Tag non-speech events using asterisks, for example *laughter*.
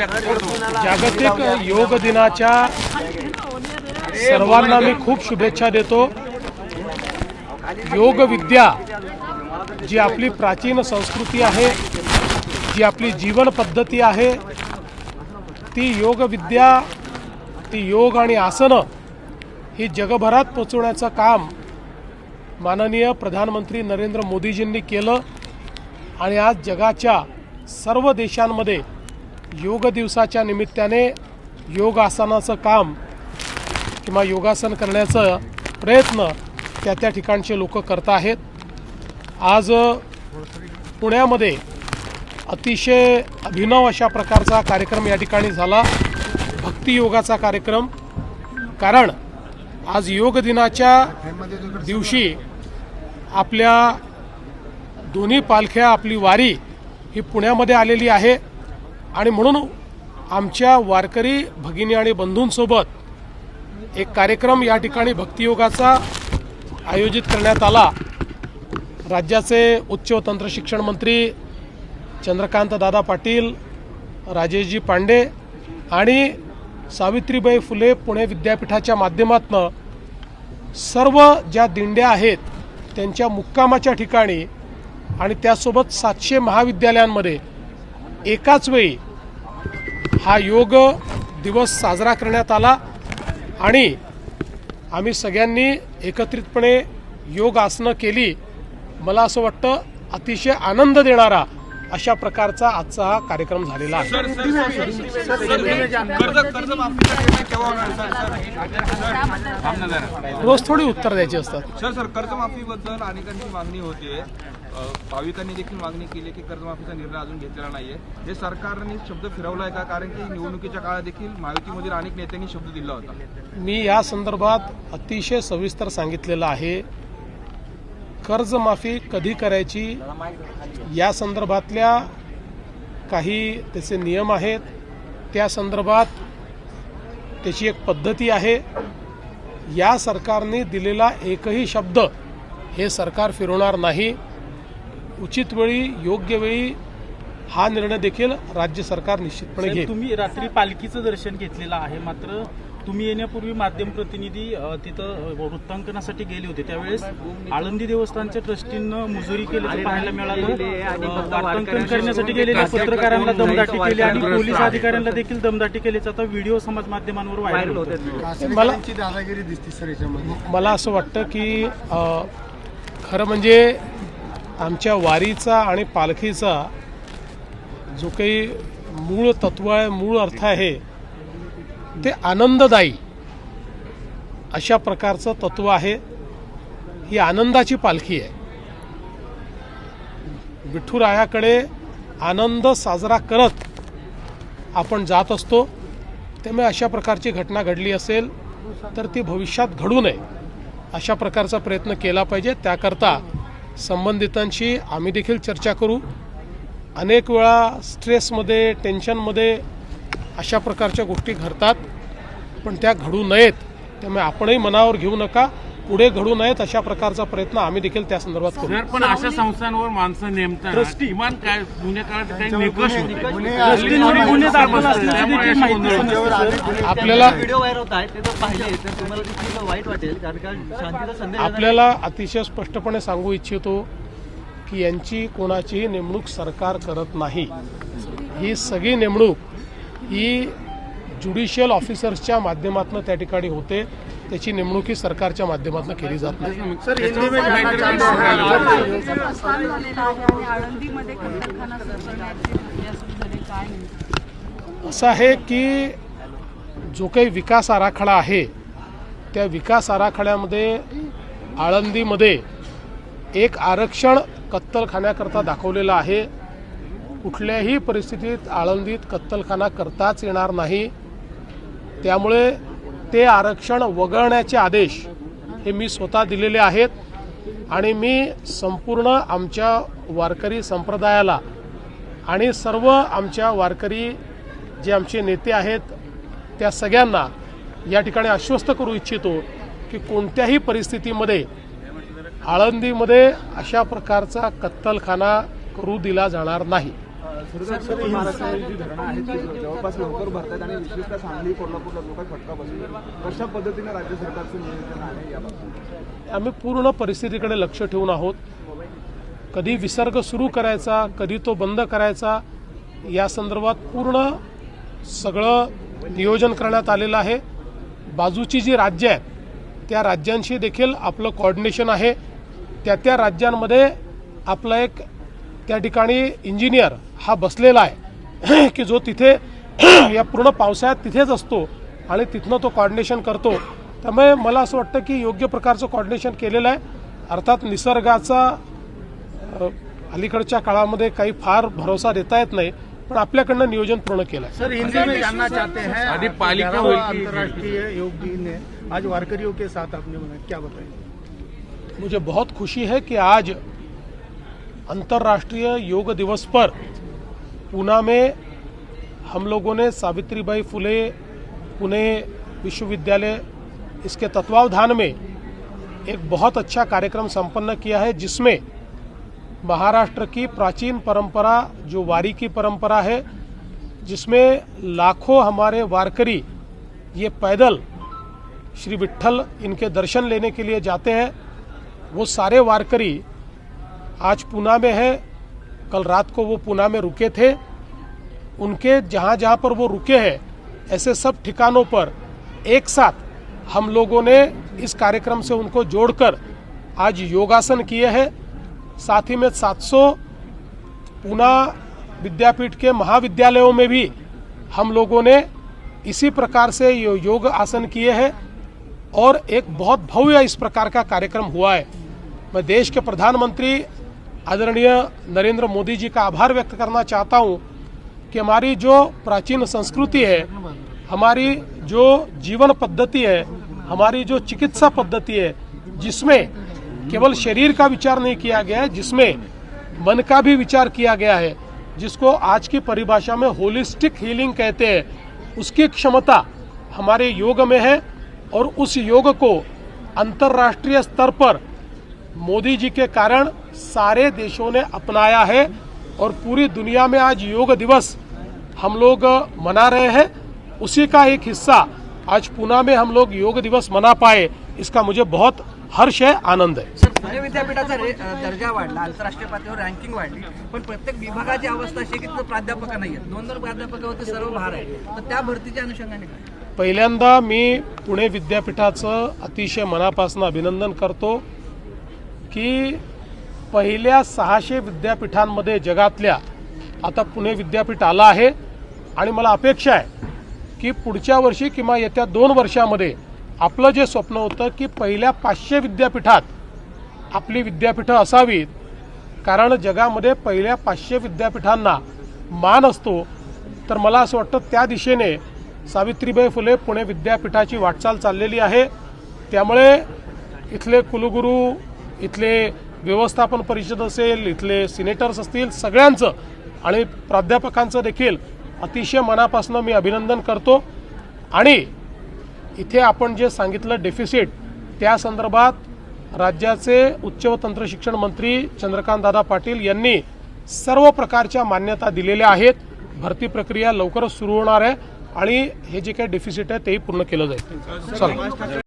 जागतिक योग दिनाच्या सर्वांना मी खूप शुभेच्छा देतो. योग विद्या जी आपली प्राचीन संस्कृती आहे जी आपली जीवन पद्धती आहे ती योग विद्या ती योग आणि आसनं ही जगभरात पोचवण्याचं काम माननीय प्रधानमंत्री नरेंद्र मोदीजींनी केलं आणि आज जगाच्या सर्व देशांमध्ये योग दिवसाच्या निमित्ताने योगासनाचं काम किंवा योगासन करण्याचं प्रयत्न त्या त्या ठिकाणचे लोक करत आहेत. आज पुण्यामध्ये अतिशय अभिनव अशा प्रकारचा कार्यक्रम या ठिकाणी झाला. भक्तियोगाचा कार्यक्रम. कारण आज योग दिनाच्या दिवशी आपल्या दोन्ही पालख्या आपली वारी ही पुण्यामध्ये आलेली आहे. आणि म्हणून आमच्या वारकरी भगिनी आणि बंधूंसोबत एक कार्यक्रम या ठिकाणी भक्तियोगाचा आयोजित करण्यात आला. राज्याचे उच्च व तंत्र शिक्षण मंत्री चंद्रकांत दादा पाटील राजेशजी पांडे आणि सावित्रीबाई फुले पुणे विद्यापीठाच्या माध्यमातनं सर्व ज्या दिंड्या आहेत त्यांच्या मुक्कामाच्या ठिकाणी आणि त्यासोबत सातशे महाविद्यालयांमध्ये एकाच वेळी हा योग दिवस साजरा करण्यात आला आणि आम्ही सगळ्यांनी एकत्रितपणे योग आसनं केली मला असं वाटतं अतिशय आनंद देणारा अशा प्रकारचा आजचा हा कार्यक्रम झालेला आहे रोज थोडी उत्तर द्यायची असतात सर सर कर्जमाफीबद्दल अनेकांची मागणी होतीये भाविकांनी देखील मागणी केली की कर्जमाफीचा निर्णय अजून घेतलेला नाहीये. हे सरकारने शब्द फिरवला आहे का? कारण की निवडणुकीच्या काळात देखील महायुतीमधील अनेक नेत्यांनी शब्द दिला होता. मी या संदर्भात अतिशय सविस्तर सांगितलेलं आहे. कर्जमाफी कधी करायची? या संदर्भातल्या काही त्याचे नियम आहेत. त्या संदर्भात त्याची एक पद्धती आहे. या सरकारने दिलेला एकही शब्द हे सरकार फिरवणार नाही. उचित वेळी योग्य वेळी हा निर्णय देखील राज्य सरकार निश्चितपणे घेईल. तुम्ही रात्री पालखीचं दर्शन घेतलेलं आहे मात्र तुम्ही येण्यापूर्वी माध्यम प्रतिनिधी तिथं वृत्तांकनासाठी गेले होते. त्यावेळेस आळंदी देवस्थानच्या ट्रस्टीनं मुजुरी केल्याचं पाहायला मिळालं. वार्तांकन करण्यासाठी गेलेल्या पत्रकारांना दमदाटी केली आणि पोलीस अधिकाऱ्यांना देखील दमदाटी केल्याचा आता व्हिडिओ समाज माध्यमांवर व्हायरल होत मला दादागिरी दिसते सर याच्यामध्ये. मला असं वाटतं की खरं म्हणजे आमच्या वारीचा आणि पालखीचा जो काही मूळ तत्व आहे मूळ अर्थ आहे ते आनंददायी अशा प्रकारचं तत्व आहे. ही आनंदाची पालखी आहे. विठ्ठुरायाकडे आनंद साजरा करत आपण जात असतो. त्यामुळे अशा प्रकारची घटना घडली असेल तर ती भविष्यात घडू नये अशा प्रकारचा प्रयत्न केला पाहिजे. त्याकरता संबंधितांशी आम्ही देखील चर्चा करू. अनेक वेळा स्ट्रेसमध्ये टेन्शनमध्ये अशा प्रकारच्या गोष्टी घडतात. पण त्या घडू नयेत त्यामुळे आपणही मनावर घेऊ नका. पुढे घडू नयेत अशा प्रकारचा प्रयत्न आम्ही देखील त्या संदर्भात करू. पण अशा संस्थांवर माणसं किमान काय जुन्या काळात निकष सर. आपल्याला आपल्याला अतिशय स्पष्टपणे सांगू इच्छितो की यांची कोणाचीही नेमणूक सरकार करत नाही. ही सगळी नेमणूक ही ज्युडिशियल ऑफिसर्सच्या माध्यमातून त्या ठिकाणी होते. त्याची नेमणूक ही सरकारच्या माध्यमातून केली जात नाही? असं आहे की जो काही विकास आराखडा आहे त्या विकास आराखड्यामध्ये आळंदीमध्ये एक आरक्षण कत्तलखान्याकरता दाखवलेलं आहे. कुठल्याही परिस्थितीत आळंदीत कत्तलखाना करताच येणार नाही. त्यामुळे ते आरक्षण वगळण्याचे आदेश हे मी स्वतः दिलेले आहेत. आणि मी संपूर्ण आमच्या वारकरी संप्रदायाला आणि सर्व आमच्या वारकरी जे आमचे नेते आहेत त्या सगळ्यांना या ठिकाणी आश्वस्त करू इच्छितो की कोणत्याही परिस्थितीमध्ये आळंदीमध्ये अशा प्रकारचा कत्तलखाना करू दिला जाणार नाही. महाराष्ट्रामध्ये जी धरणं आहेत ती जवळपास लवकर भरतात आणि विशेषतः सांगली कोल्हापूरला जो काही फटका बसतो. कशा पद्धतीने राज्य सरकारचं नियोजन आहे याबाबत? आम्ही पूर्ण परिस्थितीकडे लक्ष ठेवून आहोत. कधी विसर्ग सुरू करायचा कधी तो बंद करायचा या संदर्भात पूर्ण सगळं नियोजन करण्यात आलेलं आहे. बाजूची जी राज्य आहेत त्या राज्यांशी देखील आपलं कॉर्डिनेशन आहे. त्या त्या राज्यांमध्ये आपला एक त्या ठिकाणी इंजिनियर हा बसलेला आहे *clears throat* की जो तिथे *clears throat* या पूर्ण पावसाळ्यात तिथेच असतो आणि तिथनं तो कॉर्डिनेशन करतो. त्यामुळे मला असं वाटतं की योग्य प्रकारचं कॉर्डिनेशन केलेलं आहे. अर्थात निसर्गाचा अ, अलीकडच्या काळामध्ये काही फार भरोसा देता येत नाही पण आपल्याकडनं नियोजन पूर्ण केलं आहे. सर हिंदी में जानना चाहते हैं पालिका। अंतर्राष्ट्रीय योग दिन है। आज वारकरियों के साथ आपने बनाया क्या बताएंगे? मुझे बहुत खुशी है कि आज अंतर्राष्ट्रीय योग दिवस पर पूना में हम लोगों ने सावित्रीबाई फुले पुणे विश्वविद्यालय, इसके तत्वावधान में एक बहुत अच्छा कार्यक्रम संपन्न किया है, जिसमें महाराष्ट्र की प्राचीन परंपरा, जो वारी की परंपरा है, जिसमें लाखों हमारे वारकरी ये पैदल श्री विट्ठल इनके दर्शन लेने के लिए जाते हैं। वो सारे वारकरी आज पूना में है। कल रात को वो पूना में रुके थे। उनके जहाँ जहाँ पर वो रुके हैं, ऐसे सब ठिकानों पर एक साथ हम लोगों ने इस कार्यक्रम से उनको जोड़कर आज योगासन किए हैं। साथ ही में 700 पूना विद्यापीठ के महाविद्यालयों में भी हम लोगों ने इसी प्रकार से यो- योग आसन किए हैं और एक बहुत भव्य इस प्रकार का कार्यक्रम हुआ है। मैं देश के प्रधानमंत्री आदरणीय नरेंद्र मोदी जी का आभार व्यक्त करना चाहता हूँ कि हमारी जो प्राचीन संस्कृति है, हमारी जो जीवन पद्धति है, हमारी जो चिकित्सा पद्धति है, जिसमें केवल शरीर का विचार नहीं किया गया है जिसमें मन का भी विचार किया गया है, जिसको आज की परिभाषा में होलिस्टिक हीलिंग कहते हैं, उसकी क्षमता हमारे योग में है और उस योग को अंतर्राष्ट्रीय स्तर पर मोदी जी के कारण सारे देशों ने अपनाया है और पूरी दुनिया में आज योग दिवस हम लोग मना रहे हैं। उसी का एक हिस्सा आज पूना में हम लोग योग दिवस मना पाए इसका मुझे बहुत हर्ष है आनंद है। सर पुणे विद्यापीठाचा दर्जा वाढला आंतरराष्ट्रीय पातळीवर रँकिंग वाढली पण प्रत्येक विभागाची अवस्था अशी की तिथं प्राध्यापक नाही आहेत दोन दोन प्राध्यापकावरती सर्व भार आहे तर त्या भरतीच्या अनुषंगाने पहिल्यांदा मी पुणे विद्यापीठाचं अतिशय मनापासून अभिनंदन करतो. की पहिल्या सहाशे विद्यापीठांमध्ये जगातल्या आता पुणे विद्यापीठ आलं आहे. आणि मला अपेक्षा आहे की पुढच्या वर्षी किंवा येत्या दोन वर्षामध्ये आपलं जे स्वप्न होतं की पहिल्या पाचशे विद्यापीठात आपली विद्यापीठं असावीत. कारण जगामध्ये पहिल्या पाचशे विद्यापीठांना मान असतो. तर मला असं वाटतं त्या दिशेने सावित्रीबाई फुले पुणे विद्यापीठाची वाटचाल चाललेली आहे. त्यामुळे इथले कुलगुरू इथले व्यवस्थापन परिषद असेल इथले सिनेटर्स असतील सगळ्यांचं आणि प्राध्यापकांचं देखील अतिशय मनापासून मी अभिनंदन करतो. आणि इथे आपण जे सांगितलं डेफिसिट त्या संदर्भात राज्याचे उच्च व तंत्र शिक्षण मंत्री चंद्रकांतदादा पाटील यांनी सर्व प्रकारच्या मान्यता दिलेल्या आहेत. भरती प्रक्रिया लवकरच सुरू होणार आहे आणि हे जे काही डेफिसिट आहे तेही पूर्ण केलं जाईल. चला.